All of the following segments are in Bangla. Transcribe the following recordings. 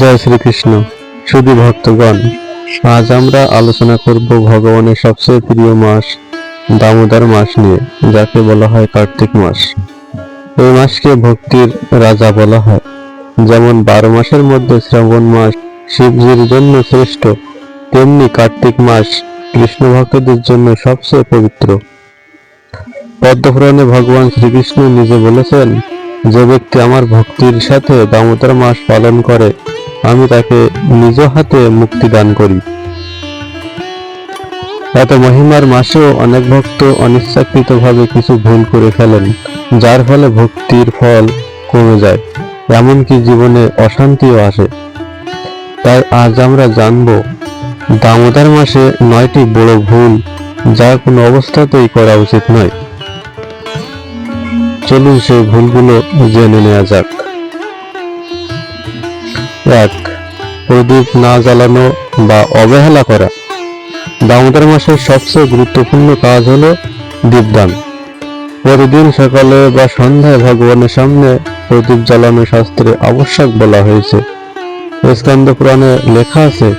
জয় শ্রীকৃষ্ণ। শুধু ভক্তগণ, আজ আমরা আলোচনা করব ভগবানের সবচেয়ে প্রিয় মাস, দামোদর মাস নিয়ে, যাকে বলা হয় কার্তিক মাস। এই মাসকে ভক্তির রাজা বলা হয়। যেমন বারো মাসের মধ্যে শ্রাবণ মাস শিবজির জন্য শ্রেষ্ঠ, তেমনি কার্তিক মাস কৃষ্ণ ভক্তদের জন্য সবচেয়ে পবিত্র। পদ্মপুরাণে ভগবান শ্রীকৃষ্ণ নিজে বলেছেন, যে ব্যক্তি আমার ভক্তির সাথে দামোদর মাস পালন করে আমি তাকে নিজ হাতে মুক্তি দান করি। এত মহিমার মাসেও অনেক ভক্ত অনিচ্ছাকৃতভাবে কিছু ভুল করে ফেলেন, যার ফলে ভক্তির ফল কমে যায়, এমনকি জীবনে অশান্তিও আসে। তাই আজ আমরা জানব, দামোদর মাসে নয়টি বড় ভুল যা কোনো অবস্থাতেই করা উচিত নয়। চলুন সেই ভুলগুলো জেনে নেওয়া যাক। এক, প্রদীপ না জ্বালানো বা অবহেলা করা। দামোদর মাসের সবচেয়ে গুরুত্বপূর্ণ কাজ হলো দীপদান। প্রতিদিন সকালে বা সন্ধ্যায় ভগবানের সামনে প্রদীপ জ্বালানো শাস্ত্রে আবশ্যক বলা হয়েছে। স্কন্দ পুরাণে লেখা আছে,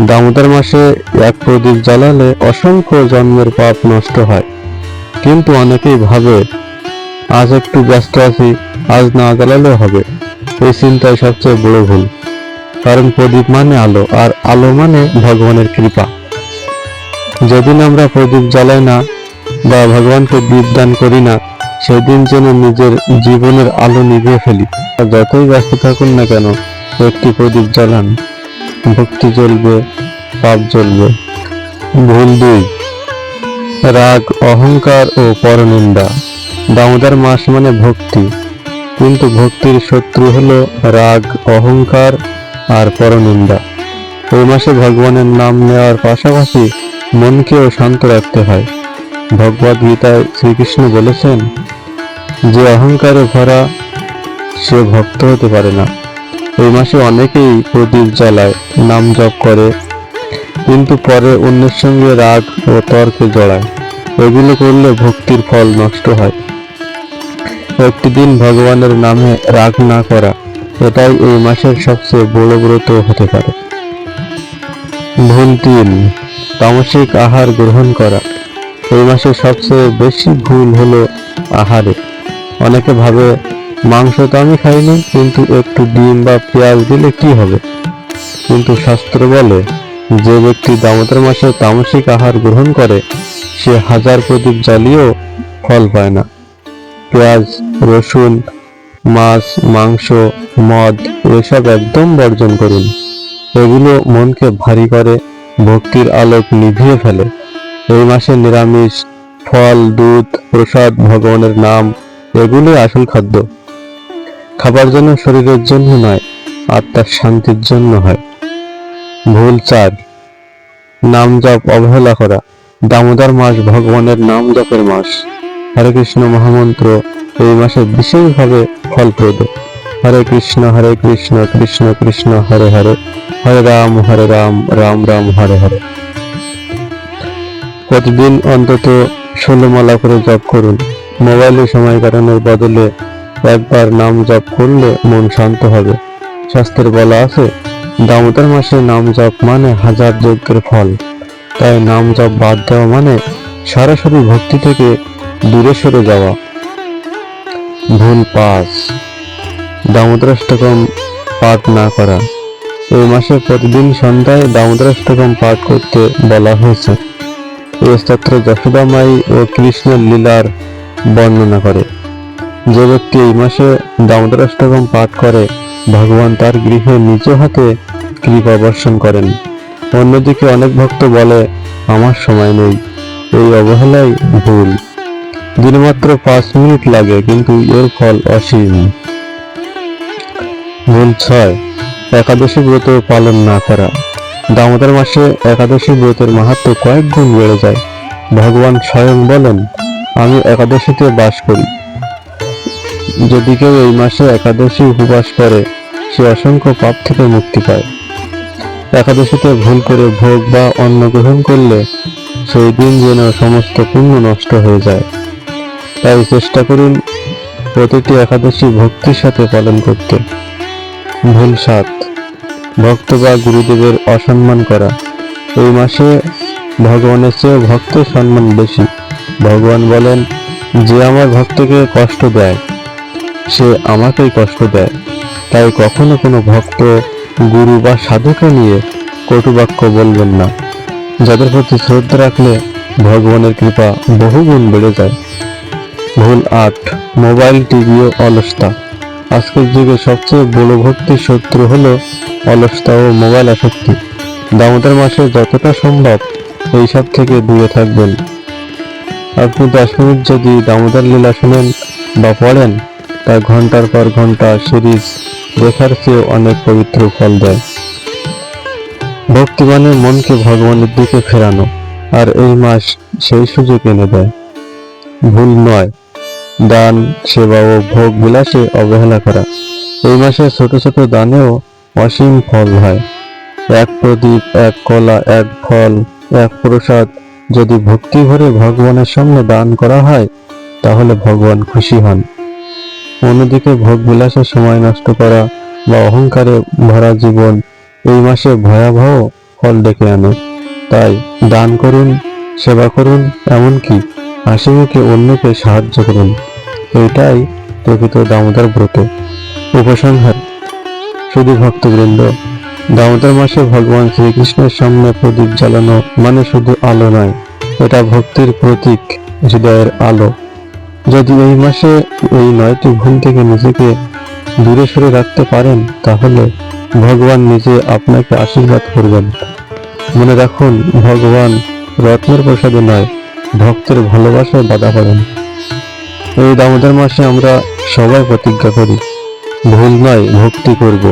দামোদর মাসে এক প্রদীপ জ্বালালে অসংখ্য জন্মের পাপ নষ্ট হয়। কিন্তু অনেকেই ভাবে, আজ একটু ব্যস্ত আছি, আজ না জ্বালালেও হবে। এই চিন্তাই সবচেয়ে বড় ভুল। কারণ প্রদীপ মানে আলো, আর আলো মানে ভগবানের কৃপা। যেদিন আমরা প্রদীপ জ্বালাই না বা ভগবানকে দীপ দান করি না, সেদিন যেন নিজের জীবনের আলো নিভিয়ে ফেলি। আর যতই ব্যস্ত থাকুন না কেন, একটি প্রদীপ জ্বালান। ভক্তি জ্বলবে, পাপ জ্বলবে। ভুল দুই, রাগ, অহংকার ও পরনিন্দা। দামোদর মাস মানে ভক্তি। কিন্তু ভক্তির শত্রু হলো রাগ, অহংকার আর পরনিন্দা। এই মাসে ভগবানের নাম নেওয়ার পাশাপাশি মনকেও শান্ত রাখতে হয়। ভগবদ গীতায় শ্রীকৃষ্ণ বলেছেন, যে অহংকারে ভরা সে ভক্ত হতে পারে না। এই মাসে অনেকেই প্রদীপ জ্বালায়, নাম জপ করে, কিন্তু পরে অন্যের সঙ্গে রাগ ও তর্কে জড়ায়। এগুলো করলে ভক্তির ফল নষ্ট হয়। একটি দিন ভগবানের নামে রাগ না করা এটাই এই মাসের সবচেয়ে বড় ব্রত হতে পারে। ভুল তিন তামসিক আহার গ্রহণ করা। এই মাসে সবচেয়ে বেশি ভুল হলো আহারে। অনেকে ভাবে, মাংস তো আমি খাইনি, কিন্তু একটু ডিম বা পেঁয়াজ দিলে কি হবে? কিন্তু শাস্ত্র বলে, যে ব্যক্তি দামোদর মাসে তামসিক আহার গ্রহণ করে, সে হাজার প্রদীপ জ্বালিয়েও ফল পায় না। পেঁয়াজ, রসুন মাছ, মাংস, মদ, এসব একদম বর্জন করুন। এগুলো মনকে ভারী করে, ভক্তির আলোক নিভিয়ে ফেলে। এই মাসে নিরামিষ, ফল, দুধ, প্রসাদ, ভগবানের নাম, এগুলোই আসল খাদ্য। খাবার জন্য শরীরের জন্য নয়, আত্মার শান্তির জন্য হয়। ভুল চার, নাম জপ অবহেলা করা। দামোদর মাস ভগবানের নাম জপের মাস। হরে কৃষ্ণ মহামন্ত্র। এই মাসে বিশেষভাবে ফলপ্রদ হরে কৃষ্ণ হরে কৃষ্ণ কৃষ্ণ কৃষ্ণ, হরে হরে। হরে রাম হরে রাম রাম রাম, হরে হরে। প্রতিদিন অন্তত ষোলো মালা করে জপ করুন। মোবাইলে সময় কাটানোর বদলে একবার নাম জপ করলে মন শান্ত হবে। শাস্ত্রে বলা আছে, দামোদর মাসে নাম জপ মানে হাজার যজ্ঞের ফল। তাই নাম জপ বাদ দেওয়া মানে সরাসরি ভক্তি থেকে দূরে সরে যাওয়া। ভুল পাঁচ দামোদরাষ্টকম পাঠ না করা। এই মাসে প্রতিদিন সন্ধ্যায় দামোদরাষ্টকম পাঠ করতে বলা হয়েছে। এই স্তোত্র যশোদামাই ও কৃষ্ণের লীলার বর্ণনা করে। যে ব্যক্তি এই মাসে দামোদরাষ্টকম পাঠ করে, ভগবান তার গৃহে নিজ হাতে কৃপা বর্ষণ করেন। অন্যদিকে অনেক ভক্ত বলে, আমার সময় নেই। এই অবহেলাই ভুল। দিনে মাত্র পাঁচ মিনিট লাগে, কিন্তু এর ফল অসীম। ভুল ছয়, একাদশী ব্রত পালন না করা। দামোদর মাসে একাদশী ব্রতের মাহাত্ম কয়েক গুণ বেড়ে যায়। ভগবান স্বয়ং বলেন, আমি একাদশীতে বাস করি। যদি কেউ এই মাসে একাদশী উপবাস করে, সে অসংখ্য পাপ থেকে মুক্তি পায়। একাদশীতে ভুল করে ভোগ বা অন্ন গ্রহণ করলে, সেই দিন যেন সমস্ত পুণ্য নষ্ট হয়ে যায়। তাই চেষ্টা করুন প্রতিটি একাদশী ভক্তির সাথে পালন করতে। ভুল সাত ভক্ত বা গুরুদেবের অসম্মান করা। এই মাসে ভগবানের চেয়ে ভক্তের সম্মান বেশি। ভগবান বলেন, যে আমার ভক্তকে কষ্ট দেয়, সে আমাকেই কষ্ট দেয়। তাই কখনো কোনো ভক্ত, গুরু বা সাধুকে নিয়ে কটুবাক্য বলবেন না। যাদের প্রতি শ্রদ্ধা রাখলে ভগবানের কৃপা বহুগুণ বেড়ে যায়। ভুল আট, মোবাইল টিভি ও অলসতা। আজকের যুগে সবচেয়ে বড় ভক্তির শত্রু হলো অলসতা ও মোবাইল আসক্তি। দামোদর মাসে যতটা সম্ভব এইসব থেকে দূরে থাকবেন। আপনি দশ মিনিট যদি দামোদর লীলা শুনেন বা পড়েন, তা ঘণ্টার পর ঘণ্টা সিরিজ দেখার চেয়ে অনেক পবিত্র ফল দেয়। ভক্তিমানের মনকে ভগবানের দিকে ফেরানো, আর এই মাস সেই সুযোগ এনে দেয়। ভুল নয় দান, সেবা ও ভোগ বিলাসে অবহেলা করা। এই মাসে ছোট ছোট দানেও অসীম ফল হয়। এক প্রদীপ, এক কলা, এক ফল, এক প্রসাদ যদি ভক্তি ভরে ভগবানের সামনে দান করা হয়, তাহলে ভগবান খুশি হন। অন্যদিকে ভোগ বিলাসে সময় নষ্ট করা বা অহংকারে ভরা জীবন এই মাসে ভয়াবহ ফল ডেকে আনে। তাই দান করুন, সেবা করুন, এমনকি হাসি অন্যকে সাহায্য করুন। এটাই প্রকৃত দামোদর ব্রত। উপসংহার শুধু ভক্তবৃন্দ, দামোদর মাসে ভগবান শ্রীকৃষ্ণের সামনে প্রদীপ জ্বালানো মানে শুধু আলো নয়, এটা ভক্তির প্রতীক, হৃদয়ের আলো। যদি এই মাসে এই নয়টি ভুল থেকে নিজেকে দূরে সরে রাখতে পারেন, তাহলে ভগবান নিজে আপনাকে আশীর্বাদ করবেন। মনে রাখুন, ভগবান রত্নের প্রসাদে নয় ভক্তের ভালোবাসায় বাধা পাবেন এই দামোদর মাসে আমরা সবাই প্রতিজ্ঞা করি, ভুল নয় ভক্তি করব,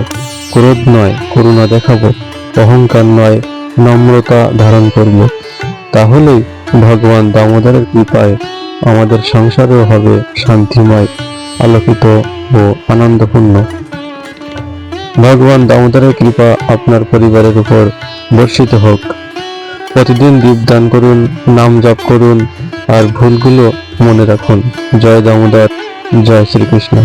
ক্রোধ নয় করুণা দেখাবো, অহংকার নয় নম্রতা ধারণ করব। তাহলেই ভগবান দামোদরের কৃপায় আমাদের সংসারও হবে শান্তিময়, আলোকিত ও আনন্দপূর্ণ। ভগবান দামোদরের কৃপা আপনার পরিবারের উপর বর্ষিত হোক। প্রতিদিন দীপদান করুন নাম জপ করুন আর ভুলগুলো মনে রাখুন। জয় দামোদর জয় শ্রীকৃষ্ণ।